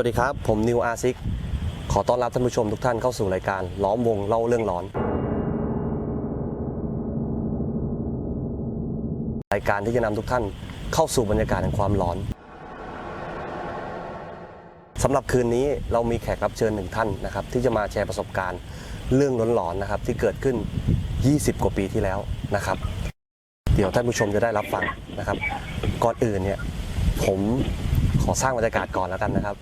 วัสดีครับ ผมนิวอาซิก ขอต้อนรับท่านผู้ชมทุกท่านเข้าสู่รายการ ล้อมวงเล่าเรื่องร้อน รายการที่จะนำทุกท่านเข้าสู่บรรยากาศแห่งความร้อนสำหรับคืนนี้เรามีแขกรับเชิญหนึ่งท่านนะครับ ที่จะมาแชร์ประสบการณ์เรื่องหลอนๆนะครับ ที่เกิดขึ้น 20 กว่าปีที่แล้วนะครับ เดี๋ยวท่านผู้ชมจะได้รับฟังนะครับ ก่อนอื่นเนี่ยผม อสร้างบรรยากาศก่อนแล้วกันนะครับ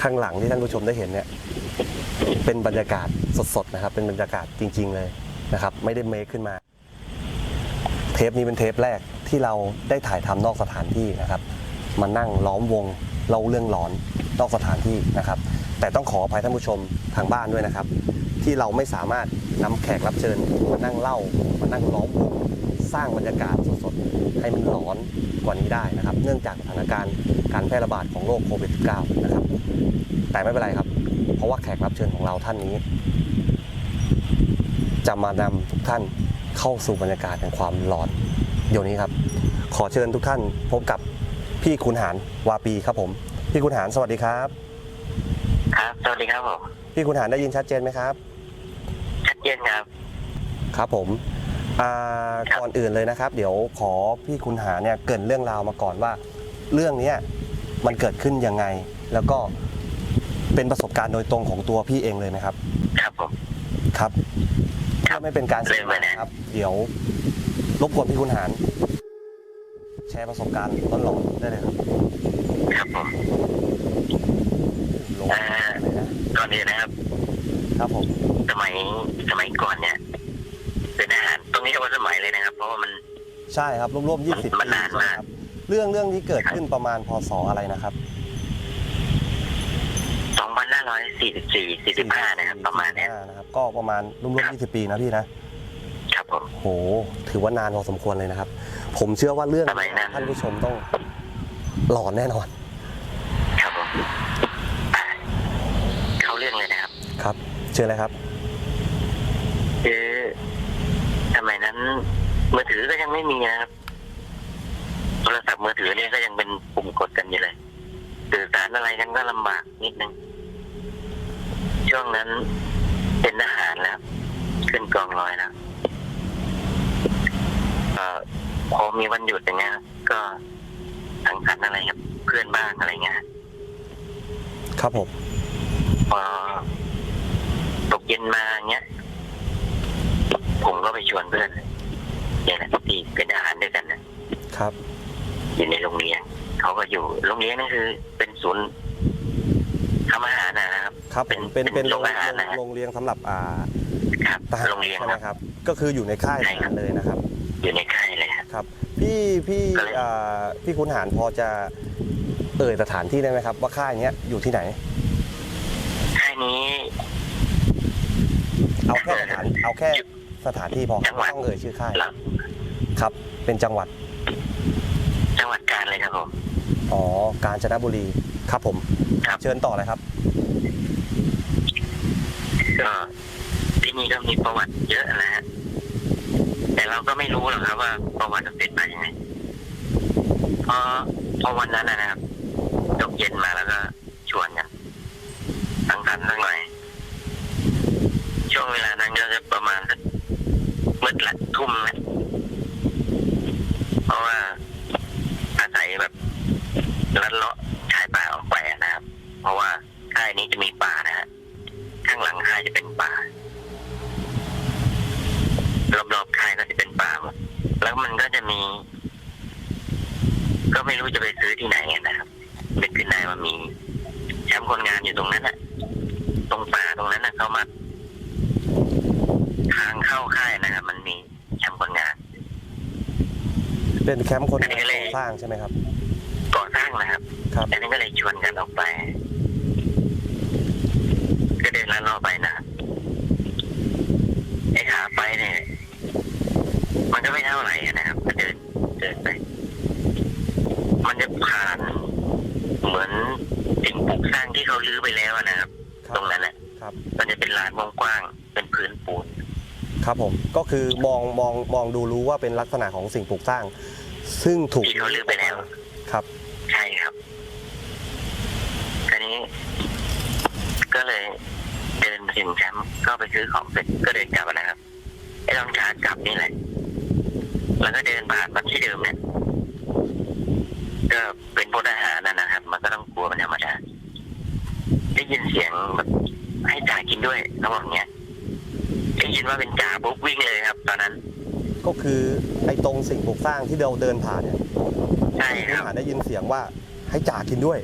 ข้างหลังที่ท่านผู้ชมได้เห็นเนี่ยเป็นบรรยากาศสดๆนะครับ เป็นบรรยากาศจริง ๆ เลยนะครับ ไม่ได้เมคขึ้นมา เทปนี้เป็นเทปแรกที่เราได้ถ่ายทำนอกสถานที่นะครับ มานั่งล้อมวงเล่าเรื่องหลอนนอกสถานที่นะครับ แต่ต้องขออภัยท่านผู้ชมทางบ้านด้วยนะครับ ที่เราไม่สามารถนำแขกรับเชิญมานั่งเล่ามานั่งล้อมวง สร้างบรรยากาศสดๆให้มันหลอนกว่านี้ได้นะครับ เนื่องจากสถานการณ์การแพร่ระบาดของโรคโควิด -19 นะครับ แต่ไม่เป็นไรครับ เพราะว่าแขกรับเชิญของเราท่านนี้ จะมานำทุกท่านเข้าสู่บรรยากาศแห่งความร้อนเดี๋ยวนี้ครับ ขอเชิญทุกท่านพบกับพี่คุณหารวาปีครับผม พี่คุณหารสวัสดีครับ ครับ สวัสดีครับผม พี่คุณหารได้ยินชัดเจนไหมครับ ชัดเจนครับ ครับผม อ่าครับก่อนอื่นเลยนะครับ เดี๋ยวขอพี่คุณหาเนี่ยเกรินเรื่องราวมาก่อนว่า เรื่องเนี้ยมันเกิดขึ้นยังไง แล้วก็เป็นประสบการณ์โดยตรงของตัวพี่เองเลยไหมครับ ครับผม ครับครัถ้าบไม่เป็นการเสียเวเริ่มเลยลานะครับ เดี๋ยวรบกวนพี่คุณหารแชร์ประสบการณ์ต้นหลอนๆได้เลยครับครับผมลงอ่าเลยนะก่อนอื่นนะครับ ครับผม สมัยสมัยก่อนเนี่ย เป็นอาหาร ตรงนี้ก็ว่าสมัยเลยนะครับ เพราะว่ามัน ใช่ครับรวมๆยี่สิบมันปีนานใช่ไหมมาก ครับ เรื่องเรื่องนี้เกิดขึ้นประมาณพศอะไรนะครับ สองพันห้าร้อยสี่สิบสี่สี่สิบห้านะครับ ประมาณเนี้ย 45นะครับก็ประมาณรวมครับๆยี่สิบปีนะพี่นะครับผม โหถือว่านานพอสมควรเลยนะครับ ผมเชื่อว่าเรื่องสมัยนั้น ท่านผู้ชมต้องหลอนแน่นอนครับผมอะเข้าเรื่องเลยนะครับ ครับ เชื่อเลยครับ คือ สมัยนั้นมือถือก็ยังไม่มีนะครับโทรศัพท์มือถือเนี่ยก็ยังเป็นปุ่มกดกันอยู่เลยสื่อสารอะไรกันก็ลำบากนิดนึงช่วงนั้นเป็นทหารแล้วขึ้นกองร้อยแล้วเอ่อพอมีวันหยุดอย่างเงี้ยครับก็สังสรรค์อะไรกับเพื่อนบ้างอะไรเงี้ยครับผมพอตกเย็นมาเงี้ย ผมก็ไปชวนเพื่อนเนี่ยแหละที่เป็นอาหารด้วยกันนะครับ อยู่ในโรงเรียนเขาก็อยู่โรงเรียนนั่นคือ เป็นศูนย์ทำอาหารนะครับ ครับเป็นเป็นเป็นเป็นโรงโรงอาหารนะโรงเรียนสำหรับอ่าครับทหารโรงเรียนใช่คไหมรับครับ ก็คืออยู่ในค่ายทใช่ครัหารบเลยนะครับ อยู่ในค่ายเลยครับครับพี่พี่ก็เลยอ่าพี่คุณหารพอจะเอ่ยสถานที่ได้ไหมครับ ว่าค่ายเนี้ยอยู่ที่ไหนค่ายนี้ เอาแค่สถานเอาแค่อยู่ สถานที่พอครับจังหวัดไม่ต้องเอ่ยชื่อค่ายหลังครับ เป็นจังหวัดจังหวัดกาญเลยครับผม อ๋อกาญจนบุรีครับผมครับ เชิญต่อเลยครับก็ที่นี่ก็มีประวัติเยอะนะฮะแต่เราก็ไม่รู้หรอกครับว่าประวัติมันเป็นมาอย่างไงเพราะเพราะวันนั้นนะนะครับตกเย็นมาแล้วก็ชวนกันสังสรรค์สักหน่อยช่วงเวลานั้นก็จะประมาณสัก มืดละทุ่มละเพราะว่าอาศัยแบบลัดเลาะชายป่าออกไปนะครับ เพราะว่าค่ายนี้จะมีป่านะฮะข้างหลังค่ายจะเป็นป่ารอบๆค่ายก็จะเป็นป่าหมดแล้วมันก็จะมี ก็ไม่รู้จะไปซื้อที่ไหนนะครับนึกขึ้นได้ว่ามีแคมป์คนงานอยู่ตรงนั้นอะตรงป่าตรงนั้นนะเขามา ทางเข้าค่ายนะครับ มันมีแคมป์คนงาน เป็นแคมป์คนอันนี้เลยสร้างใช่ไหมครับก่อสร้างนะครับครับอันนี้ก็เลยชวนกันออกไป ก็เดินลัดเลาะไปนะครับไอ้ขาไปเนี่ย มันก็ไม่เท่าไหร่นะครับ ก็เดินเดินไป มันจะผ่านเหมือนสิ่งปลูกสร้างที่เขาลื้อไปแล้วอะนะครับ ครั ตรงนั้นแหละ ครับ มันจะเป็นลานกว้างๆเป็นพื้นปูน ครับผม ก็ คือมองมองมองดูรู้ว่าเป็นลักษณะของสิ่งปลูกสร้าง ซึ่งถูกที่เขาลื้อไปแล้ว ครับ ใช่ครับทีนี้ ก็เลยเดินมาถึงแคมป์ก็ไปซื้อของเสร็จก็เดินกลับนะครับไอ้รองเท้ากลับนี่แหละแล้วก็เดินผ่านมาที่เดิมเนี่ยก็เป็นพลทหารนะนะครับ มันก็ต้องกลัวมันธรรมดาได้ยินเสียงแบบให้จ่ากินด้วยเขาบอกเนี้ย ได้ยินว่าเป็นจ่าปุ๊บวิ่งเลยครับ ตอนนั้น ก็คือไอ้ตรงสิ่งปลูกสร้างที่เราเดินผ่านเนี่ยใช่พี่ครับหานได้ยินเสียงว่าให้จ่ากินด้วย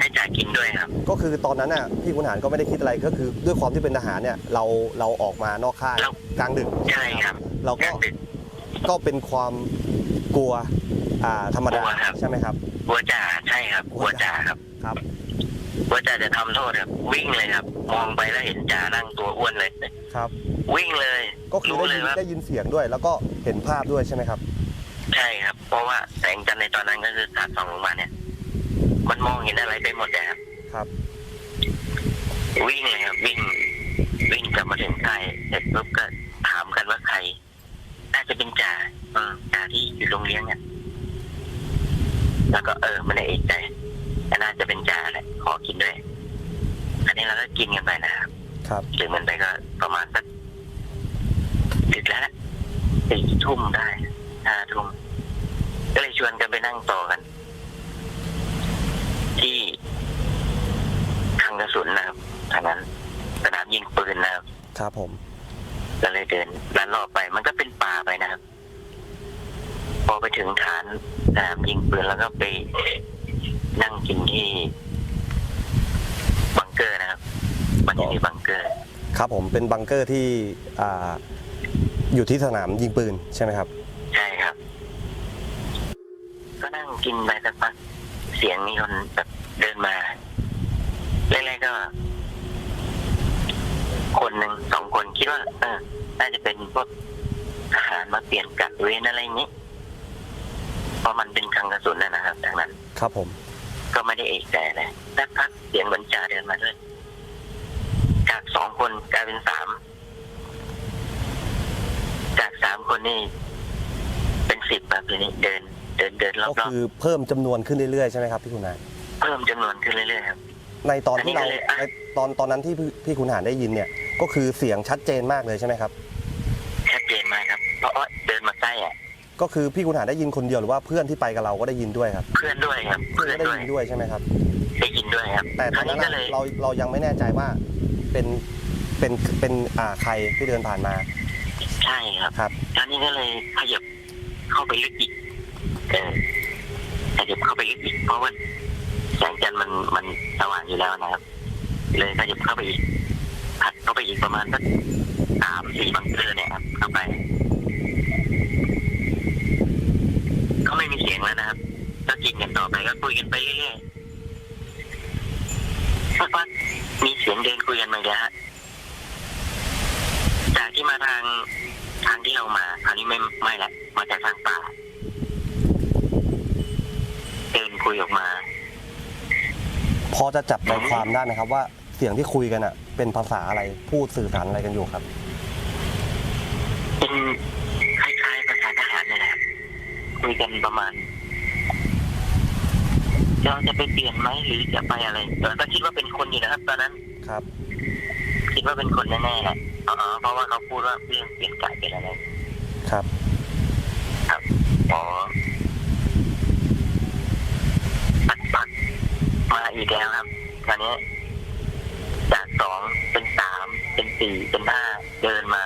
ให้จ่ากินด้วยครับ ก็คือตอนนั้นน่ะพี่คุณหารก็ไม่ได้คิดอะไรก็คือ ด้วยความที่เป็นทหารเนี่ยเราเราออกมานอกค่ายเรากลางดึก ใช่ครับเรากก็ลางดึก ก็เป็นความกลัวอ่าธรรมดากลัวครับ ใช่ไหมครับกลัวจ่าใช่ครับกลัวจ่าครับครับกลัวจ่าจะทำโทษครับวิ่งเลยครับ มองไปแล้วเห็นจ่านั่งตัวอ้วนเลย ครับ วิ่งเลย ก็คือรู้ได้เลยิยนว่า ได้ยินเสียงด้วย แล้วก็เห็นภาพด้วยใช่ไหมครับ ใช่ครับ เพราะว่าแสงจันทร์ในตอนนั้นก็คือสาดส่องลงมาเนี่ย มันมองเห็นอะไรไปหมดเลยครับ ครับ วิ่งเลยครับวิ่ง วิ่งกลับมาถึงค่ายเสร็จปุ๊บก็ถามกันว่าใคร น่าจะเป็นจ่าอืมจ่าที่อยู่โรงเลี้ยงเนี่ยแล้วก็เออไม่ได้เอกใจแต่น่าจะเป็นจ่าแหละขอกินด้วย อันนี้เราก็กินกันไปนะครับ ครับดื่มกันไปก็ประมาณสักดึกแล้วนะสี่ทุ่มได้ห้าทุ่มก็เลยชวนกันไปนั่งต่อกัน ที่ทางกระสุนนะครับทางนั้นสนามยิงปืนนะครับ ครับผมก็เลยเดินลัดเลาะไป มันก็เป็นป่าไปนะครับ พอไปถึงฐานสนามยิงปืนแล้วก็ไปนั่งกินที่บังเกอร์นะครับ มันจะมีบัง เกอร์ครับผมเป็นบังเกอร์ที่อ่าอยู่ที่สนามยิงปืนใช่ไหมครับ ใช่ครับ ก็นั่งกินไปสักพักเสียงมีคนแบบเดินมาแรกๆก็ คนหนึ่งสองคนคิดว่า เออ น่าจะเป็นพวกทหารมาเปลี่ยนกัดเวรอะไรอย่างนี้เพราะมันเป็นคลังกระสุนนะนะครับดังนั้น ครับผม ก็ไม่ได้เอกใจเลยสักพักเสียงเหมือนจ่าเดินมาด้วย จากสองคนกลายเป็นสามจากสามคนนี่เป็นสิบแบบนี้เดิน เดินเดินรก็อบคือเพิ่มจำนวนขึ้นเรื่อยๆใช่ไหมครับพี่คุณหารๆเพิ่มจำนวนขึ้นเรื่อยๆครับ ในตอนที่เราอันนี้ก็เลยอะ ในตอนตอนนั้นที่พี่พี่คุณหารได้ยินเนี่ย ก็คือเสียงชัดเจนมากเลยใช่ไหมครับ ชัดเจนมากครับ เพราะว่าเดินมาใกล้อะ ก็คือพี่คุณหารได้ยินคนเดียวหรือว่าเพื่อนที่ไปกับเราก็ได้ยินด้วยครับเพื่อนด้วยครับ เพื่อนเพื่อนก็ได้ด้วยยินด้วยใช่ไหมครับ ได้ยินด้วยครับแต่ตอนนั้นคราวอะก็เลยเราเรายังไม่แน่ใจว่า เป็นเป็นเป็นอ่าใครที่เดินผ่านมาใช่ครับ ครับตอนนี้ก็เลยขยับเข้าไปลึกอีกเออขยับเข้าไปลึกอีกเพราะว่าแสงจันทร์มันมันสว่างอยู่แล้วนะครับ เลยขยับเข้าไปอีกถัดเข้าไปอีกประมาณสักสามสี่บังเกอร์เนี่ยครับเข้าไป ก็ไม่มีเสียงแล้วนะครับ ก็กินกันต่อไปก็คุยกันไปเรื่อยๆสักพัก มีเสียงเดินคุยกันมาอีกแล้วฮะจากที่มาทางทางที่เรามาคราวนี้ไม่ไม่ละมาจากทางป่า เดินคุยออกมา พอจะจับใจความได้ไหมครับ ว่าเสียงที่คุยกันอะ เป็นภาษาอะไรพูดสื่อสารอะไรกันอยู่ครับ เป็นคล้ายๆภาษาทหารนี่แหละครับคุยกันประมาณ เราจะไปเปลี่ยนไหมหรือจะไปอะไรเราก็คิดว่าเป็นคนอยู่นะครับ ตอนนั้นครับ คิดว่าเป็นคนแน่ๆแหละอ๋อเพราะว่าเขาพูดว่าเรื่องเปลี่ยนกายเป็นอะไรครับอ๋อปักปักมาอีกแล้วครับตอนนี้จากสองเป็นสามเป็นสี่เป็นห้าเดินมา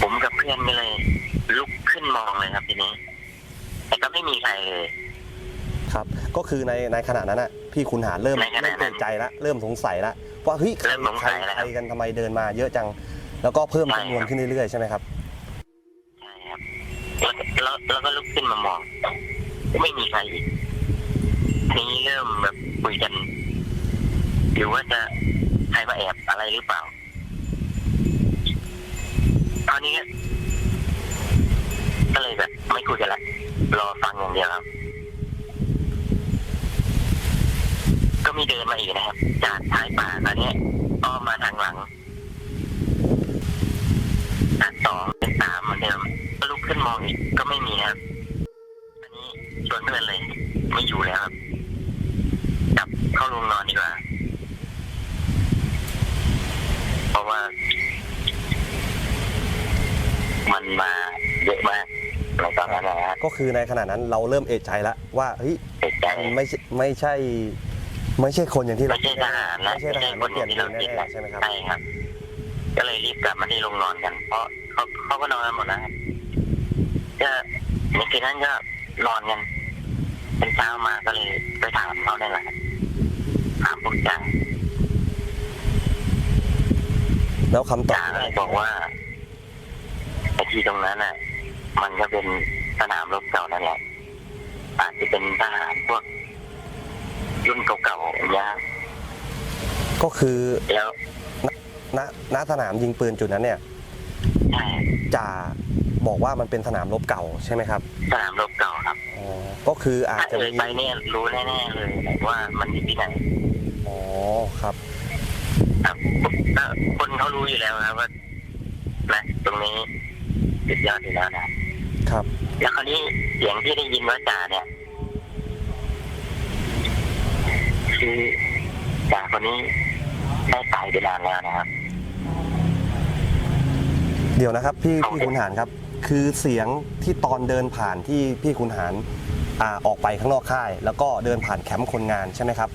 ผมกับเพื่อนก็เลย ลุกขึ้นมองเลยครับทีนี้ แต่ก็ไม่มีใครเลยครับ ก็คือในในขณะนั้นอะ พี่คุณหารเริ่มในขณะเริ่มนั้นเปิดใจละเริ่มสงสัยละว่าเฮ้ยใครเริ่มสงใครสัยแล้ว ใครกันทำไมเดินมาเยอะจัง แล้วก็เพิ่มใช่จำนวนครับขึ้นเรื่อยๆใช่ไหมครับ ใช่ครับแล้วแล้วแล้วก็ลุกขึ้นมามอง ไม่มีใครอีกทีนี้เริ่มแบบคุยกันหรือว่าจะใครมาแอบอะไรหรือเปล่า ตอนนี้ก็เลยแบบ ไม่คุยกันละรอฟังอย่างเดียวครับ ก็มีเดินมาอีกนะครับ จากท้ายป่าตอนนี้อ้อมมาทางหลังตัดสองเป็นสามเหมือนเดิมลุกขึ้นมองอีกก็ไม่มีครับอันนี้ชวนเพื่อนเลย ไม่อยู่แล้วครับกลับเข้าโรงนอนดีกว่า เพราะว่า มันมาเยอะมาก คือในขณะนั้นเราเริ่มเอะใจแล้วว่าเฮ้ยเสียใจมันไม่ใช่ไม่ใช่ ไม่ใช่คนอย่างที่เราไม่ใช่ทหารนะไม่ใช่ทหารคไม่นเปลี่ยนที่เลเรายคิดแน่นะๆใช่ไหมครับ ใช่ครับ ก็เลยรีบกลับมาที่โรงนอนกัน เพราะเขาเขาก็นอนกันหมดแล้วครับก็ในคืนนั้นก็นอนกันเป็นเช้ามาก็เลยไปถามเขาได้แหละครับถามพวกจ่าแล้วคำตอบจ่าก็เลยบอกว่าไอ้ที่ตรงนั้นน่ะ มันก็เป็นสนามรบเก่านั่นแหละอาจจะเป็นทหารพวกรุ่นเก่าๆอย่างเงี้ยครับก็คือแล้วณณสนามยิงปืนจุดนั้นเนี่ยใช่จ่าบอกว่ามันเป็นสนามรบเก่าใช่ไหมครับสนามรบเก่าครับ อ๋อก็คืออาจถ้าจะเอ่ยมีไปเนี่ยรู้แน่ๆเลยว่ามันอยู่ที่ไหนอ๋อครับครับก็คนเขารู้อยู่แล้วครับว่านะตรงนี้ สุดยอดอยู่แล้วนะครับ แล้วคราวนี้เสียงที่ได้ยินว่าจ่าเนี่ยคือจ่าคนนี้ได้ตายไปนานแล้วนะครับ เดี๋ยวนะครับ พี่เอาพี่คุณหารครับ คือเสียงที่ตอนเดินผ่านที่พี่คุณหารอ่าออกไปข้างนอกค่าย แล้วก็เดินผ่านแคมป์คนงานใช่ไหมครับ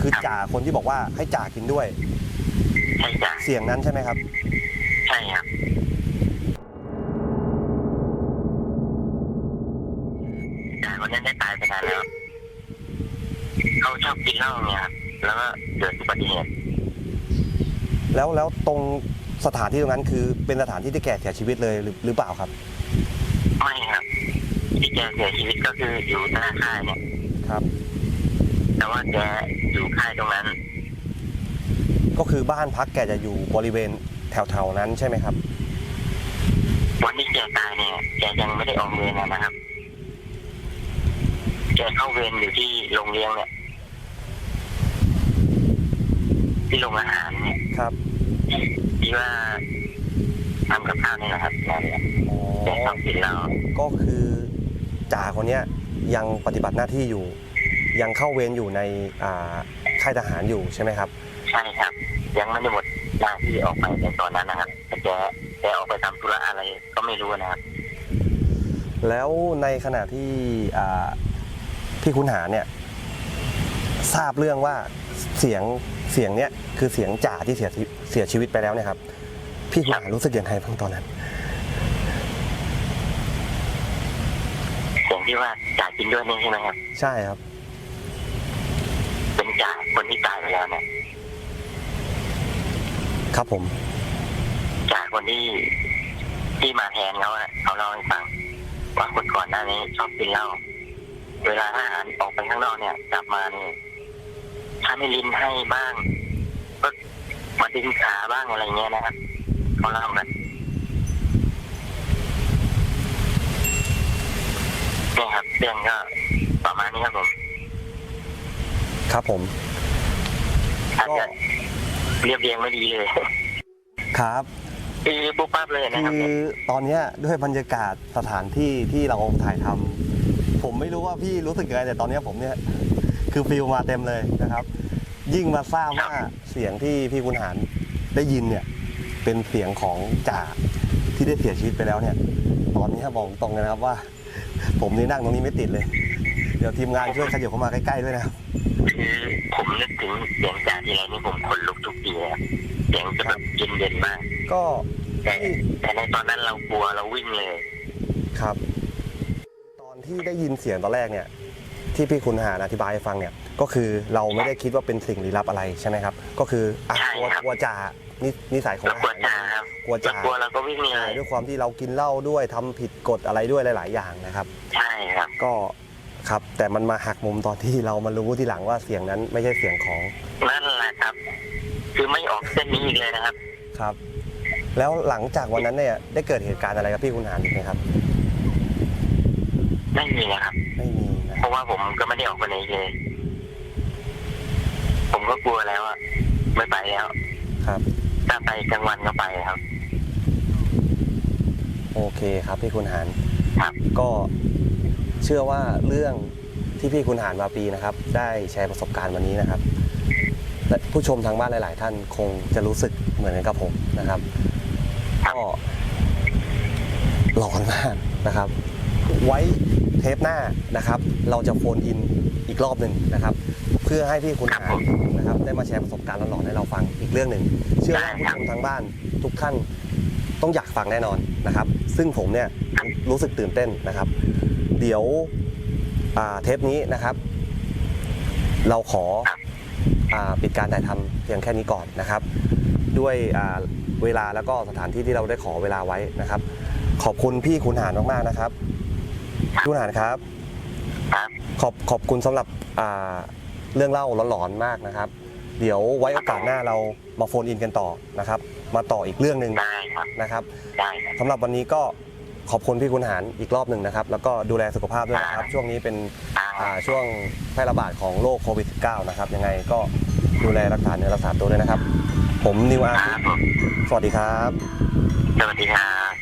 คือจ่าคนที่บอกว่าให้จ่ากินด้วย ใช่จ่าเสียงนั้นใช่ไหมครับ คนนั้นได้ตายไปนานแล้วเขาชอบกินเหล้าเนี่ยครับแล้วก็เกิดอุบัติเหตุแล้วแล้วตรงสถานที่ตรงนั้นคือเป็นสถานที่ที่แกเสียชีวิตเลยหรือหรือเปล่าครับ ไม่ครับที่แกเสียชีวิตก็คืออยู่หน้าค่ายเนี่ยครับ แต่ว่าแกอยู่ค่ายตรงนั้น ก็คือบ้านพักแกจะอยู่บริเวณแถวๆนั้นใช่ไหมครับ วันที่แกตายเนี่ยแกยังไม่ได้ออกเวรนะนะครับ แกเข้าเวรอยู่ที่โรงเรียนเนี่ยที่โรงอาหารเนี่ยครับที่ว่าทำกับข้าวนี่แหละครับนั่นแหละอ๋อแกชอบกินเหล้าก็คือจ่าคนเนี้ยยังปฏิบัติหน้าที่อยู่ ยังเข้าเวรอยู่ในอ่าค่ายทหารอยู่ใช่ไหมครับ ใช่ครับ ยังไม่ได้หมดหน้าที่ออกไปในตอนนั้นนะครับแต่แกแกออกไปทำธุระอะไรก็ไม่รู้นะครับแล้วในขณะที่อ่า พี่คุณหาเนี่ยทราบเรื่องว่าเสียงเสียงเนี้ยคือเสียงจ่าที่เสียชีวิตเสียชีวิตไปแล้วเนี่ยครับ พี่คุณหารู้สึกยังไงบ้างตอนนั้นเสียงที่ว่าจ่ายกินด้วยนี่ใช่ไหมครับ ใช่ครับ เป็นจ่าคนที่ตายไปแล้วเนี่ยครับผมจากคนที่ที่มาแทนเขาอะเขาเล่าให้ฟังว่าคนก่อนหน้านี้ชอบกินเหล้า เวลาทหารออกไปข้างนอกเนี่ย กลับมาเนี่ยถ้าไม่ลิ้นให้บ้าง ก็มาดึงขาบ้างอะไรเงี้ยนะครับเขาเล่ากันเนี่ยครับเรื่องก็ประมาณนี้ครับผมครับผมอาจจะเรียบเรียงไม่ดีเลยครับ คือปุ๊บปั๊บเลยนะครับคือตอนเนี้ยด้วยบรรยากาศสถานที่ที่เราถ่ายทำ ผมไม่รู้ว่าพี่รู้สึกยังไงแต่ตอนเนี้ยผมเนี่ยคือฟิลมาเต็มเลยนะครับ ยิ่งมาทราบว่าเสียงที่พี่คุณหารได้ยินเนี่ยเป็นเสียงของจ่าที่ได้เสียชีวิตไปแล้วเนี่ย ตอนนี้บอกตรงเลยนะครับว่า ผมนี่นั่งตรงนี้ไม่ติดเลย เดี๋ยวทีมงานช่วยขยับเข้ามาใกล้ๆด้วยนะครับคือผมนึกถึงเสียงจ่าทีไรนี่ผมขนลุกทุกทีเลยครับเสียงจะแบบเย็นเย็นๆมากก็แต่แต่ในตอนนั้นเรากลัวเราวิ่งเลย ครับตอน ที่ได้ยินเสียงตอนแรกเนี่ยที่พี่คุณหารอธิบายให้ฟังเนี่ยก็คือเราไม่ได้คิดว่าเป็นสิ่งลี้ลับอะไรใช่ไหมครับ ก็คืออะใช่กลัวครับกลัวจ่านินิสัยของเราอากลัวหารจ่าครับกลัวเราจ่ากลัวเราก็วิ่งเลใช่ยด้วยความที่เรากินเหล้าด้วยทำผิดกฎอะไรด้วยหลาย ๆ อย่างนะครับใช่ครับก็ครับ แต่มันมาหักมุมตอนที่เรามารู้ทีหลังว่าเสียงนั้นไม่ใช่เสียงของนั่นแหละครับ คือไม่ออกเส้นนี้อีกเลยนะครับครับ แล้วหลังจากวันนั้นเนี่ยได้เกิดเหตุการณ์อะไรกับพี่คุณหารอีกไหมครับ ไม่มีนะครับ ไม่มีนะเพราะว่าผมก็ไม่ได้ออกไปไหนเลย ผมก็กลัวแล้วอะไม่ไปแล้ว ครับ ถ้าไปกลางวันก็ไปครับ โอเคครับพี่คุณหารครับ ก็เชื่อว่าเรื่องที่พี่คุณหารมาปีนะครับ ได้แชร์ประสบการณ์วันนี้นะครับและผู้ชมทางบ้านหลาย ๆ ท่านคงจะรู้สึกเหมือนกับผมนะครับก็ร้อนมากนะครับ ไว้เทปหน้านะครับ เราจะโฟนอินอีกรอบหนึ่งนะครับ เพื่อให้พี่คุณครับหานะครับได้มาแชร์ประสบการณ์หลอนๆให้เราฟังอีกเรื่องหนึ่งเชื่อว่าผู้ชมทางบ้านทุกท่านต้องอยากฟังแน่นอนนะครับ ซึ่งผมเนี่ยรู้สึกตื่นเต้นนะครับ เดี๋ยวเทปนี้นะครับ เราขออปิดการถ่ายทำเพียงแค่นี้ก่อนนะครับ ด้วยเวลาแล้วก็สถานที่ที่เราได้ขอเวลาไว้นะครับ ขอบคุณพี่คุณหานมากๆนะครับ คุณหานครับ ครับขอบขอบคุณสำหรับอ่าเรื่องเล่าหลอนๆมากนะครับ เดี๋ยวไว้โอกาสหน้าเรามาโฟนอินกันต่อนะครับ มาต่ออีกเรื่องหนึ่งได้ครับนะครับได้ครับสำหรับวันนี้ก็ขอบคุณพี่คุณหารอีกรอบหนึ่งนะครับ แล้วก็ดูแลสุขภาพด้วยนะครับ ช่วงนี้เป็นอ่าอ่าช่วงแพร่ระบาดของโรคโควิด -19 นะครับ ยังไงก็ดูแลรักษาเนื้อรักษาตัวด้วยนะครับ ผมนิวอาคร์รับผมสวัสดีครับ สวัสดีครับ